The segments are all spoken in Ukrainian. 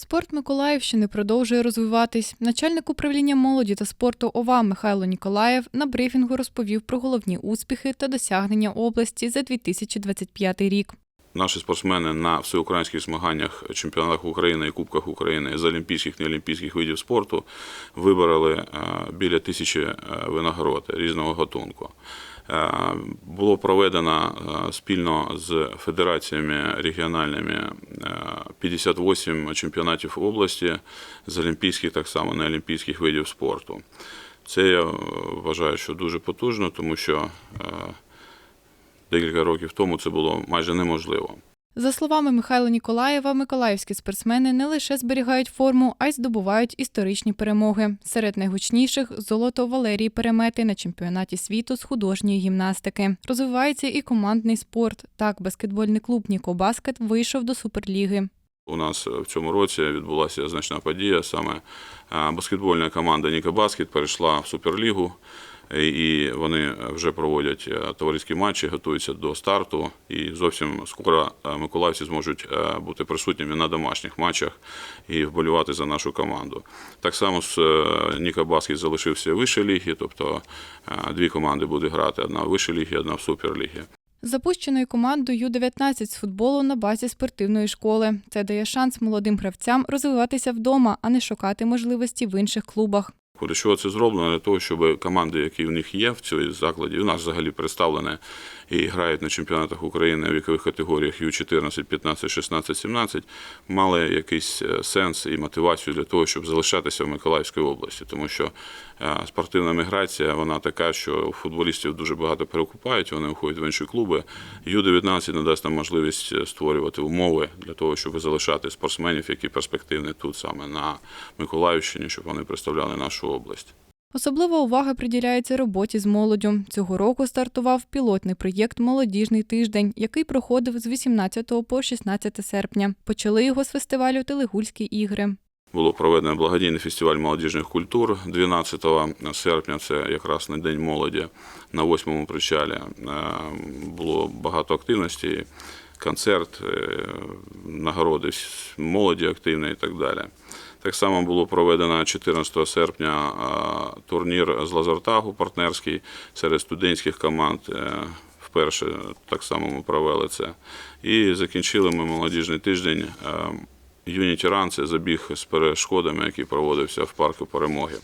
Спорт Миколаївщини продовжує розвиватись. Начальник управління молоді та спорту ОВА Михайло Ніколаєв на брифінгу розповів про головні успіхи та досягнення області за 2025 рік. Наші спортсмени на всеукраїнських змаганнях, чемпіонатах України і Кубках України з олімпійських і неолімпійських видів спорту вибороли е, біля тисячі е, винагород різного гатунку. Е, Було проведено спільно з федераціями регіональними 58 чемпіонатів області з олімпійських, так само неолімпійських видів спорту. Це я е, вважаю, що дуже потужно, тому що е, декілька років тому це було майже неможливо. За словами Михайла Ніколаєва, миколаївські спортсмени не лише зберігають форму, а й здобувають історичні перемоги. Серед найгучніших золото Валерії Перемети на чемпіонаті світу з художньої гімнастики. Розвивається і командний спорт. Так, баскетбольний клуб Нікобаскет вийшов до суперліги. У нас в цьому році відбулася значна подія. Саме е, баскетбольна команда Ніка Баскет перейшла в Суперлігу, е, і вони вже проводять е, товариські матчі, готуються до старту. І зовсім скоро е, миколаївці зможуть е, бути присутніми на домашніх матчах і вболівати за нашу команду. Так само з е, Ніка Баскет залишився в вищій лігі, тобто е, дві команди будуть грати: одна в вищій лігі, одна в суперлігі. Запущеною командою Ю-19 з футболу на базі спортивної школи. Це дає шанс молодим гравцям розвиватися вдома, а не шукати можливості в інших клубах. Чого це зроблено? Для того, щоб команди, які в них є в цій закладі, у нас взагалі представлені і грають на чемпіонатах України в вікових категоріях Ю-14, 15, 16, 17, мали якийсь е, сенс і мотивацію для того, щоб залишатися в Миколаївській області. Тому що спортивна міграція вона така, що футболістів дуже багато перекупають, вони виходять в інші клуби. Ю-19 надасть нам можливість е, створювати умови для того, щоб залишати спортсменів, які перспективні тут саме на Миколаївщині, щоб вони представляли нашу область. Особлива увага приділяється роботі з молоддю. Цього року стартував пілотний проєкт Молодіжний тиждень, який проходив з 18 по 16 серпня. Почали його з фестивалю Телегульські ігри. Було проведено благодійний фестиваль молодіжних культур 12 серпня. Це якраз на день молоді на восьмому причалі. Е, Було багато активності, концерт, е, нагороди молоді активної і так далі. Так само було проведено 14 серпня е, турнір з лазертагу партнерський серед студентських команд. Вперше так само ми провели це. І закінчили ми молодіжний тиждень. Юніті Ран це забіг з перешкодами, який проводився в парку перемоги.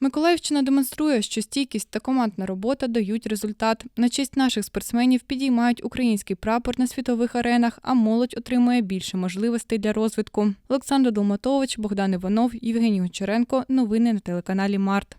Миколаївщина демонструє, що стійкість та командна робота дають результат. На честь наших спортсменів підіймають український прапор на світових аренах, а молодь отримує більше можливостей для розвитку. Олександр Долматович, Богдан Іванов, Євгеній Гончаренко. Новини на телеканалі Март.